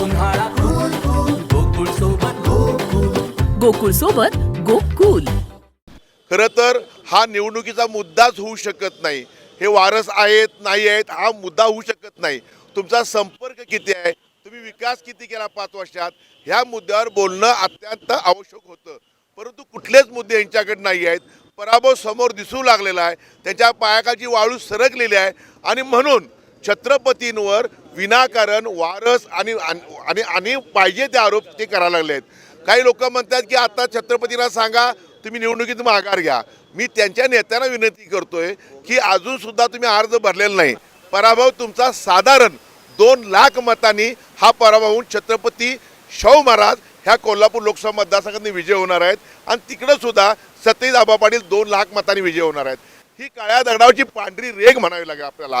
उन्हाळा गोकुळ सोबत गोकुल. गोकुळ सोबत गोकुल. खरं तर हा निवडणुकीचा मुद्दाच होऊ शकत नाही. हे वारस आहेत नाही आहेत हा मुद्दा होऊ शकत नाही. तुमचा संपर्क किती आहे? तुम्ही विकास किती केला पाच वर्षात? ह्या मुद्द्यावर बोलणं अत्यंत आवश्यक होतं. परंतु कुठलेच मुद्दे यांच्याकडे नाही आहेत. पराभव समोर दिसू लागलेला आहे. त्यांच्या पायाकाची वाळू सरकलेली आहे. आणि म्हणून छत्रपतींवर विनाकारण वारस आणि आणि आणि पाहिजे ते आरोप ते करायला लागले आहेत. काही लोक म्हणतात की आता छत्रपतीला सांगा तुम्ही निवडणुकीत माघार घ्या. मी त्यांच्या नेत्यांना विनंती करतोय की अजून सुद्धा तुम्ही अर्ज भरलेला नाही. पराभव तुमचा साधारण दोन लाख मतांनी हा पराभव होऊन छत्रपती शाहू महाराज ह्या कोल्हापूर लोकसभा मतदारसंघातून विजय होणार आहेत. आणि तिकडं सुद्धा सत्यजित आबा पाटील दोन लाख मतांनी विजय होणार आहेत. ही काळ्या दगडावरची पांढरी रेग म्हणावी लागेल आपल्याला.